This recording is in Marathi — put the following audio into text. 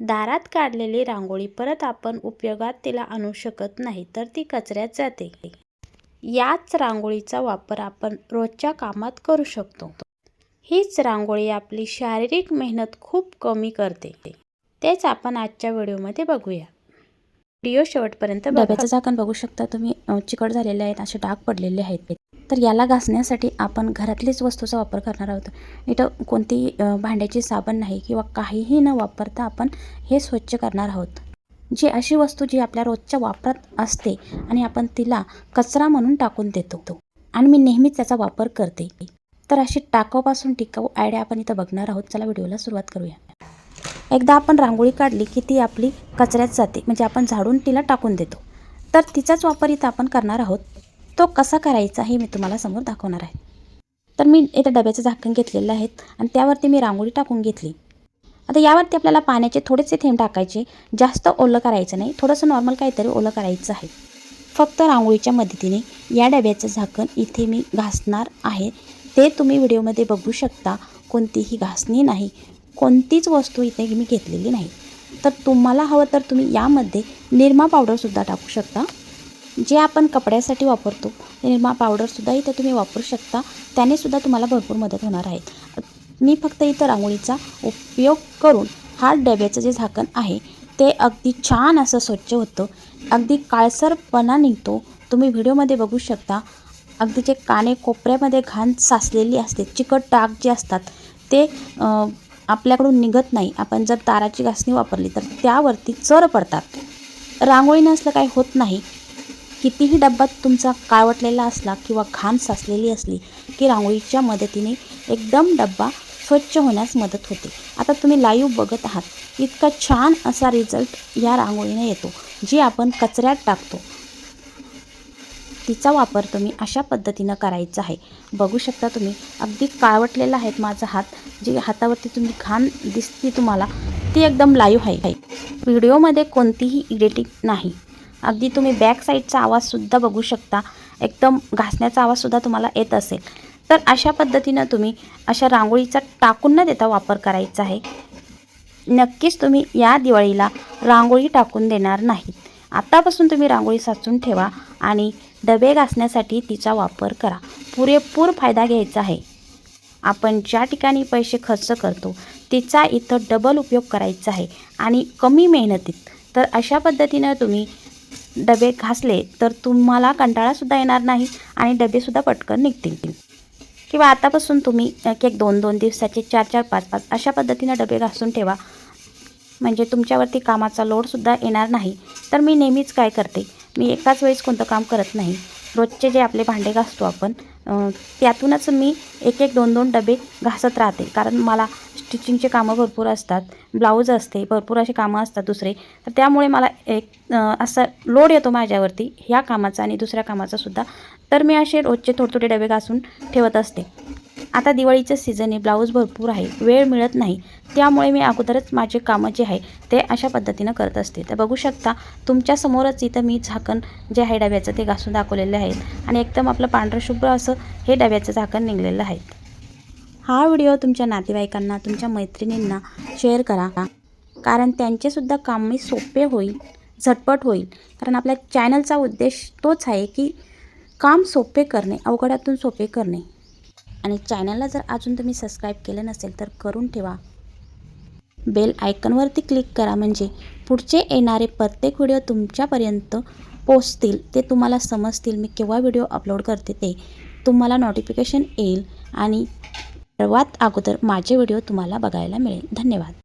दारात काढलेली रांगोळी परत आपण उपयोगात तिला आणू शकत नाही तर ती कचऱ्यात जाते. याच रांगोळीचा वापर आपण रोजच्या कामात करू शकतो. हीच रांगोळी आपली शारीरिक मेहनत खूप कमी करते. तेच आपण आजच्या व्हिडिओमध्ये बघूया. व्हिडिओ शेवटपर्यंत डब्याचं झाकण बघू शकता तुम्ही. चिकट झालेले आहेत असे डाग पडलेले आहेत. तर याला घासण्यासाठी आपण घरातलीच वस्तूचा वापर करणार आहोत. इथं कोणती भांड्याची साबण नाही किंवा काहीही न वापरता आपण हे स्वच्छ करणार आहोत. जी अशी वस्तू जी आपल्या रोजच्या वापरात असते आणि आपण तिला कचरा म्हणून टाकून देतो. आणि मी नेहमीच त्याचा वापर करते. तर अशी टाकाऊपासून टिकाऊ आयडिया आपण इथं बघणार आहोत. चला व्हिडिओला सुरुवात करूया. एकदा आपण रांगोळी काढली की ती आपली कचऱ्यात जाते. म्हणजे आपण झाडून तिला टाकून देतो. तर तिचाच वापर इथं आपण करणार आहोत. तो कसा करायचा हे मी तुम्हाला समोर दाखवणार आहे. तर मी इथं डब्याचं झाकण घेतलेलं आहे आणि त्यावरती मी रांगोळी टाकून घेतली. आता यावरती आपल्याला पाण्याचे थोडेसे थेंब टाकायचे. जास्त ओलं करायचं नाही. थोडंसं नॉर्मल काहीतरी ओलं करायचं आहे. फक्त रांगोळीच्या मदतीने या डब्याचं झाकण इथे मी घासणार आहे. ते तुम्ही व्हिडिओमध्ये बघू शकता. कोणतीही घासणी नाही. कोणतीच वस्तू इथे मी घेतलेली नाही. तर तुम्हाला हवं तर तुम्ही यामध्ये निरमा पावडरसुद्धा टाकू शकता. जे आपण कपड्यासाठी वापरतो ते निरमा पावडरसुद्धा इथं तुम्ही वापरू शकता. त्याने सुद्धा तुम्हाला भरपूर मदत होणार आहे. मी फक्त इथं रांगोळीचा उपयोग करून हा डब्याचं जे झाकण आहे ते अगदी छान असं स्वच्छ होतं. अगदी काळसरपणा निघतो. तुम्ही व्हिडिओमध्ये बघू शकता अगदी जे काने कोपऱ्यामध्ये घाण साचलेली असते चिकट डाग जे असतात ते आपल्याकडून निघत नाही. आपण जर ताराची घासणी वापरली तर त्यावरती चर पडतात. रांगोळी नसलं काही होत नाही. कितीही डब्यात तुमचा काळवटलेला असला किंवा घाण साचलेली असली की रांगोळीच्या मदतीने एकदम डब्बा स्वच्छ होण्यास मदत होते. आता तुम्ही लाईव्ह बघत आहात. इतका छान असा रिझल्ट या रांगोळीने येतो जी आपण कचऱ्यात टाकतो. तिचा वापर तुम्ही अशा पद्धतीनं करायचा आहे. बघू शकता तुम्ही अगदी काळवटलेला आहेत माझा हात जी हातावरती तुम्ही घाण दिसते तुम्हाला ती एकदम लाईव्ह आहे. व्हिडिओमध्ये कोणतीही एडिटिंग नाही. अगदी तुम्ही बॅक साईडचा आवाजसुद्धा बघू शकता. एकदम घासण्याचा आवाजसुद्धा तुम्हाला येत असेल. तर अशा पद्धतीनं तुम्ही अशा रांगोळीचा टाकून न देता वापर करायचा आहे. नक्कीच तुम्ही या दिवाळीला रांगोळी टाकून देणार नाही. आत्तापासून तुम्ही रांगोळी साचून ठेवा आणि डबे घासण्यासाठी तिचा वापर करा. पुरेपूर फायदा घ्यायचा आहे. आपण ज्या ठिकाणी पैसे खर्च करतो तिचा इथं डबल उपयोग करायचा आहे आणि कमी मेहनतीत. तर अशा पद्धतीनं तुम्ही डबे घासले तर तुम्हाला कंटाळासुद्धा येणार नाही आणि डबेसुद्धा पटकन निघतील. किंवा आतापासून तुम्ही एक एक दोन दोन दिवसाचे चार चार पाच पाच अशा पद्धतीनं डबे घासून ठेवा. म्हणजे तुमच्यावरती कामाचा लोडसुद्धा येणार नाही. तर मी नेहमीच काय करते? मी एकाच वेळेस कोणतं काम करत नाही. रोजचे जे आपले भांडे घासतो आपण त्यातूनच मी एक एक दोन दोन डबे घासत राहते. कारण मला स्टिचिंगचे कामं भरपूर असतात ब्लाऊज असते भरपूर असे कामं असतात दुसरे. तर त्यामुळे मला एक असा लोड येतो माझ्यावरती ह्या कामाचा आणि दुसऱ्या कामाचा सुद्धा. तर मी असे रोजचे थोडे थोडे डबे घासून ठेवत असते. आता दिवाळीचं सीझन आहे ब्लाऊज भरपूर आहे. वेळ मिळत नाही. त्यामुळे मी अगोदरच माझे कामं जे आहे ते अशा पद्धतीनं करत असते. तर बघू शकता तुमच्यासमोरच इथं मी झाकण जे आहे डब्याचं ते घासून दाखवलेलं आहे. आणि एकदम आपलं पांढरं शुभ्र असं हे डब्याचं झाकण निघलेलं आहे. हा व्हिडिओ तुमच्या नातेवाईकांना तुमच्या मैत्रिणींना शेअर करा. कारण त्यांचेसुद्धा कामे सोपे होईल झटपट होईल. कारण आपल्या चॅनलचा उद्देश तोच आहे की काम सोपे करणे अवघडातून सोपे करणे. आणि चॅनलला जर अजून तुम्ही सबस्क्राईब केलं नसेल तर करून ठेवा. बेल आयकनवरती क्लिक करा म्हणजे पुढचे येणारे प्रत्येक व्हिडिओ तुमच्यापर्यंत पोचतील ते तुम्हाला समजतील. मी केव्हा व्हिडिओ अपलोड करते ते तुम्हाला नोटिफिकेशन येईल आणि सर्वात अगोदर माझे व्हिडिओ तुम्हाला बघायला मिळेल. धन्यवाद.